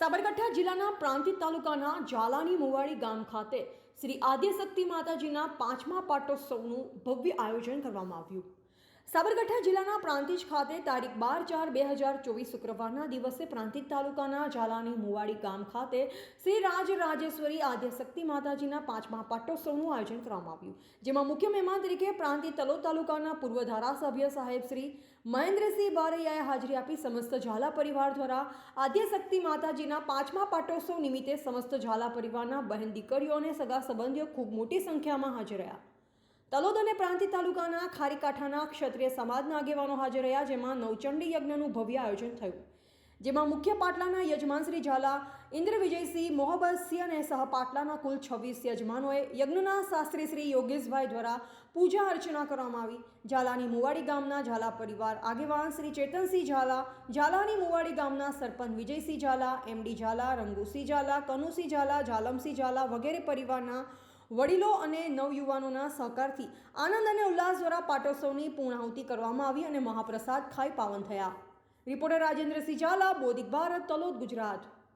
સાબરકાંઠા જિલ્લાના પ્રાંતિજ તાલુકાના ઝાલાની મુવાડી ગામ ખાતે શ્રી આદ્યશક્તિ માતાજીના પાંચમા પાટોત્સવનું ભવ્ય આયોજન કરવામાં આવ્યું. સાબરકાંઠા જિલ્લાના પ્રાંતિજ ખાતે તારીખ બાર ચાર બે હજાર ચોવીસ શુક્રવારના દિવસે પ્રાંતિજ તાલુકાના ઝાલાની મુવાડી ગામ ખાતે શ્રી રાજ રાજેશ્વરી આદ્યશક્તિ માતાજીના પાંચમા પાટોત્સવનું આયોજન કરવામાં આવ્યું. જેમાં મુખ્ય મહેમાન તરીકે પ્રાંતિજ તલોદ તાલુકાના પૂર્વ ધારાસભ્ય સાહેબ શ્રી મહેન્દ્રસિંહ બારૈયાએ હાજરી આપી સમસ્ત ઝાલા પરિવાર દ્વારા આદ્યશક્તિ માતાજીના પાંચમા પાટોત્સવ નિમિત્તે સમસ્ત ઝાલા પરિવારના બહેન દીકરીઓ અને સગા સંબંધીઓ ખૂબ મોટી સંખ્યામાં હાજર રહ્યા. તલોદ અને પ્રાંતિ તાલુકાના ખારીકાંઠાના ક્ષત્રિય સમાજના આગેવાનો હાજર રહ્યા, જેમાં નવચંડી યજ્ઞનું ભવ્ય આયોજન થયું. જેમાં મુખ્ય પાટલાના યજમાન શ્રી ઝાલા ઇન્દ્ર વિજયસિંહ મોહબતસિંહ અને સહ પાટલાના કુલ છવ્વીસ યજમાનોએ યજ્ઞના શાસ્ત્રી શ્રી યોગેશભાઈ દ્વારા પૂજા અર્ચના કરવામાં આવી. ઝાલાની મુવાડી ગામના ઝાલા પરિવાર આગેવાન શ્રી ચેતનસિંહ ઝાલા, ઝાલાની મુવાડી ગામના સરપંચ વિજયસિંહ ઝાલા એમડી ઝાલા, રંગુસિંહ ઝાલા, કનુસિંહ ઝાલા, ઝાલમસિંહ ઝાલા વગેરે પરિવારના વડીલો અને નવયુવાનોના સહકારથી આનંદ અને ઉલ્લાસ દ્વારા પાટોત્સવની પૂર્ણાહુતિ કરવામાં આવી અને મહાપ્રસાદ ખાઈ પાવન થયા. રિપોર્ટર રાજેન્દ્રસિંહ ઝાલા બોધિક ભારત, તલોદ, ગુજરાત.